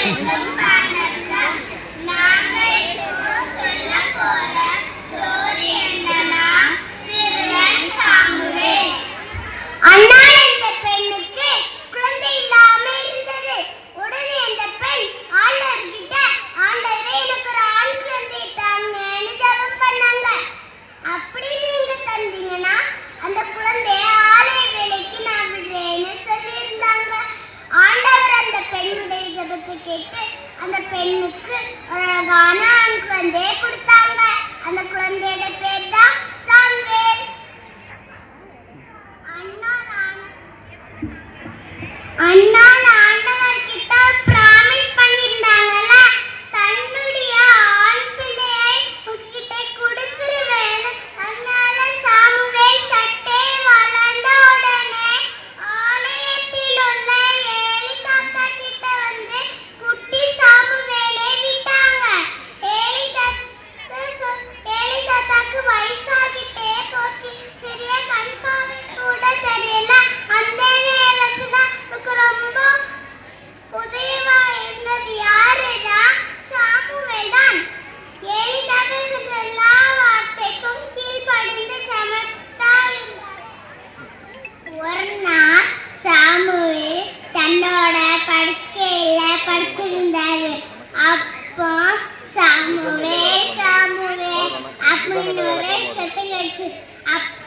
ไม่เห็นแต่ తెలంగాణ అనుకుందే ఇప్పుడు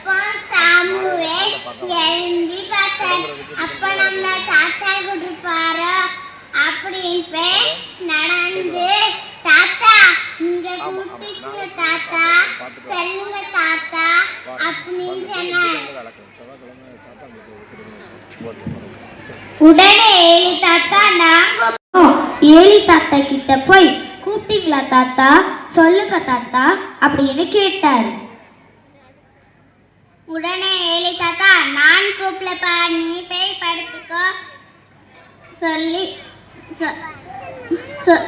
அப்போ சாமுவேல் எழுந்தி பார்த்தார் அப்போ நம்ம தாத்தா கொடுப்பாரோ அப்படின்னு நடந்து தாத்தா இங்க கூட்டிட்டு தாத்தா. சொல்லுங்க தாத்தா அப்படின்னு சொன்னார். உடனே ஏலி தாத்தா நாங்க ஏலி தாத்தா கிட்ட போய் கூப்பிட்டீங்களா தாத்தா? சொல்லுங்க தாத்தா அப்படின்னு கேட்டாரு. உடனே ஏலி தாத்தா நான் கூப்பிடப்பா நீ போய் படுத்துக்கோ. சொல்லி சொ- சொ-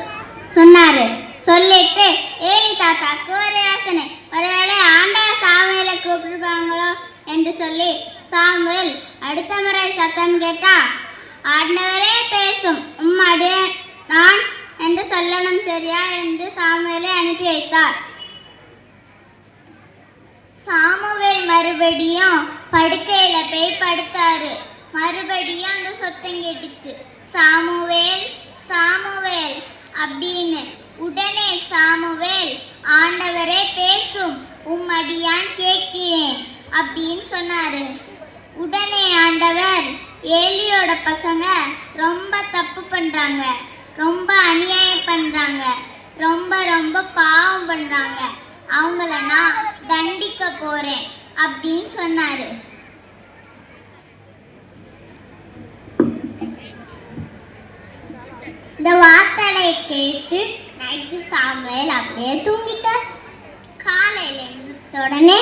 சொன்னாரு. சொல்லிட்டு ஏழி தாத்தாக்கு ஒரு யோசனை ஒருவேளை ஆண்டா சாமுவேல கூப்பிடுவாங்களோ என்று சொல்லி சாமுவேல் அடுத்த முறை சத்தம் கேட்டா ஆண்டவரே பேசும் உம்மாடிய நான் என்று சொல்லணும் சரியா? என்று சாமுவேலை அனுப்பி வைத்தார். சாமு மறுபடியும் படுக்கையில போய் படுத்தாரு. மறுபடியும் அந்த சத்தம் கேட்டுச்சு. சாமுவேல் சாமுவேல் அப்படின்னு. உடனே சாமுவேல் ஆண்டவரே பேசும் உம்மடியான் கேட்கிறேன் அப்படின்னு சொன்னாரு. உடனே ஆண்டவர் ஏலியோட பசங்க ரொம்ப தப்பு பண்றாங்க. ரொம்ப அநியாயம் பண்றாங்க. ரொம்ப ரொம்ப பாவம் பண்றாங்க. அவங்கள நான் தண்டிக்க போறேன். அப்படின்னு சொன்னாரு. இந்த வார்த்தையை கேட்டு நைட்டு சாமுவேல் அப்படியே தூங்கிட்டார். காலையில உடனே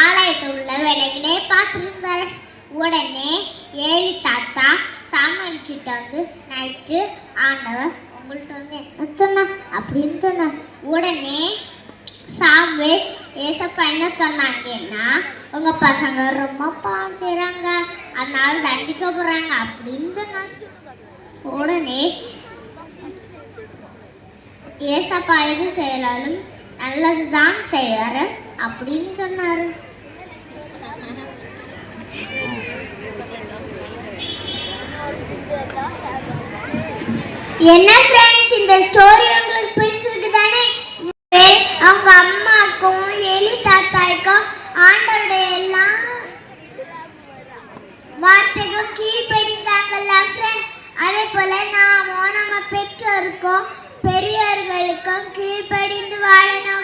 ஆலயத்தில் உள்ள வேலைகளே பார்த்துருந்தாரு. உடனே ஏலி தாத்தா சாமுவேல் கிட்ட வந்து நைட்டு ஆண்டவர் உங்கள்கிட்ட வந்து என்ன சொன்னா அப்படின்னு சொன்னார். உடனே சாமுவேல் ஏசப்பா என்ன சொன்னாங்கன்னா உங்க பசங்க ரொம்ப பாவம் செய்கிறாங்க அதனால தண்டிக்க போறாங்க. அப்படின்னு சொன்னாங்க. உடனே ஏசப்பா எது செய்யலாலும் நல்லதுதான் செய்வாரு அப்படின்னு சொன்னாரு. என்ன ஃப்ரெண்ட்ஸ் இந்த ஸ்டோரி உங்களுக்கு பிடிச்சிருக்கு தானே அவங்க அம்மாக்கும் எலி தாத்தாய்க்கும் ஆண்டவருடைய எல்லா வார்த்தைக்கும் கீழ்ப்படிந்தாங்கல்ல ஃப்ரெண்ட் அதே போல நாமும் நம்ம பெற்றோருக்கும் பெரியவர்களுக்கும் கீழ்ப்படிந்து வாழணும்.